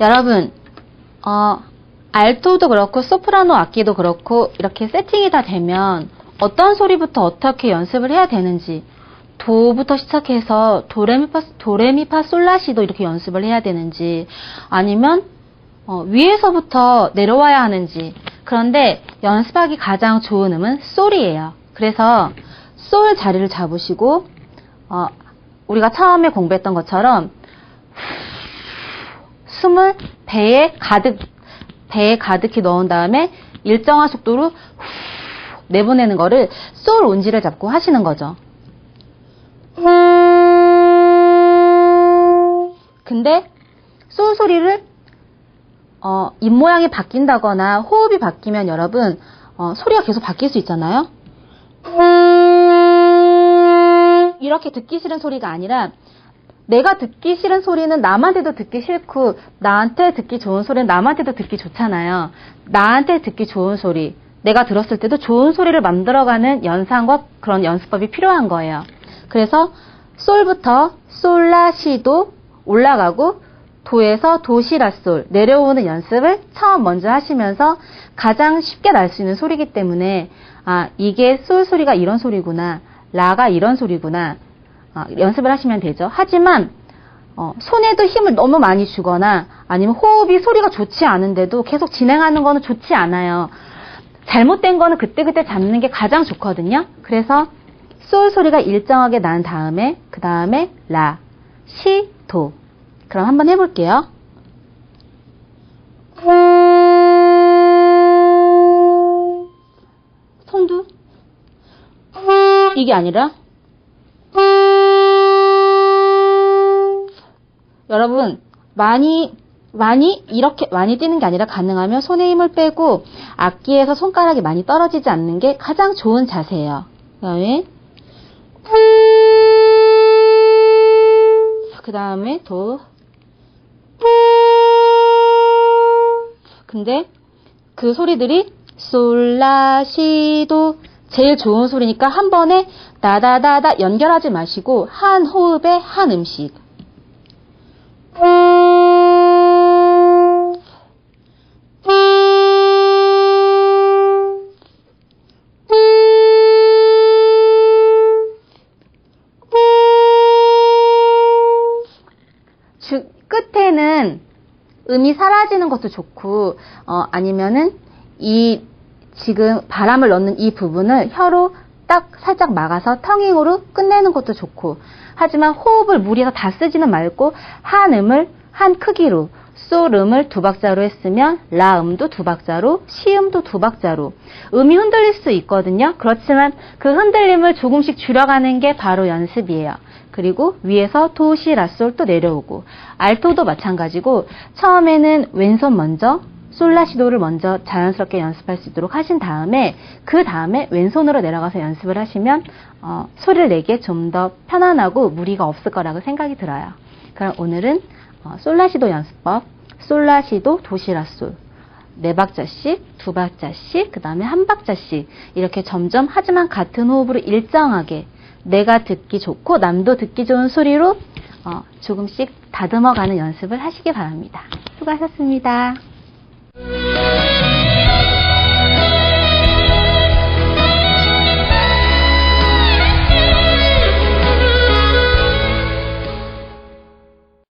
여러분, 어, 알토도 그렇고 소프라노 악기도 그렇고 이렇게 세팅이 다 되면 어떤 소리부터 어떻게 연습을 해야 되는지 도부터 시작해서 도레미파 도레미파 솔라시도 이렇게 연습을 해야 되는지 아니면 어, 위에서부터 내려와야 하는지 그런데 연습하기 가장 좋은 음은 솔이에요. 그래서 솔 자리를 잡으시고 어, 우리가 처음에 공부했던 것처럼 숨을 배에 가득 배에 가득히 넣은 다음에 일정한 속도로 후 내보내는 거를 솔 온지를 잡고 하시는 거죠. 근데 솔 소리를 어, 입 모양이 바뀐다거나 호흡이 바뀌면 여러분 어, 소리가 계속 바뀔 수 있잖아요. 이렇게 듣기 싫은 소리가 아니라 내가 듣기 싫은 소리는 남한테도 듣기 싫고 나한테 듣기 좋은 소리는 남한테도 듣기 좋잖아요. 나한테 듣기 좋은 소리, 내가 들었을 때도 좋은 소리를 만들어가는 연상과 그런 연습법이 필요한 거예요. 그래서 솔부터 솔라시도 올라가고 도에서 도시라솔 내려오는 연습을 처음 먼저 하시면서 가장 쉽게 날 수 있는 소리이기 때문에 아 이게 솔 소리가 이런 소리구나 라가 이런 소리구나 아, 연습을 하시면 되죠. 하지만 어, 손에도 힘을 너무 많이 주거나 아니면 호흡이 소리가 좋지 않은데도 계속 진행하는 거는 좋지 않아요. 잘못된 거는 그때그때 잡는 게 가장 좋거든요. 그래서 솔 소리가 일정하게 난 다음에 그 다음에 라, 시, 도. 그럼 한번 해볼게요. 손도 이게 아니라 여러분 많이 많이 이렇게 많이 뛰는 게 아니라 가능하면 손에 힘을 빼고 악기에서 손가락이 많이 떨어지지 않는 게 가장 좋은 자세예요. 그다음에 그 다음에 도 근데 그 소리들이 솔라시도 제일 좋은 소리니까 한 번에 다다다다 연결하지 마시고 한 호흡에 한 음씩 주, 끝에는 음이 사라지는 것도 좋고 어, 아니면은 이 지금 바람을 넣는 이 부분을 혀로 딱 살짝 막아서 텅잉으로 끝내는 것도 좋고 하지만 호흡을 무리해서 다 쓰지는 말고 한 음을 한 크기로 솔음을 두 박자로 했으면 라음도 두 박자로 시음도 두 박자로. 음이 흔들릴 수 있거든요. 그렇지만 그 흔들림을 조금씩 줄여가는 게 바로 연습이에요 그리고 위에서 도, 시, 라, 솔 또 내려오고 알토도 마찬가지고 처음에는 왼손 먼저 솔라시도를 먼저 자연스럽게 연습할 수 있도록 하신 다음에 그 다음에 왼손으로 내려가서 연습을 하시면 어, 소리를 내기에 좀 더 편안하고 무리가 없을 거라고 생각이 들어요. 그럼 오늘은 어, 솔라시도 연습법, 솔라시도 도시라솔 네 박자씩, 두 박자씩, 그 다음에 한 박자씩 이렇게 점점 하지만 같은 호흡으로 일정하게 내가 듣기 좋고 남도 듣기 좋은 소리로 어, 조금씩 다듬어가는 연습을 하시기 바랍니다. 수고하셨습니다.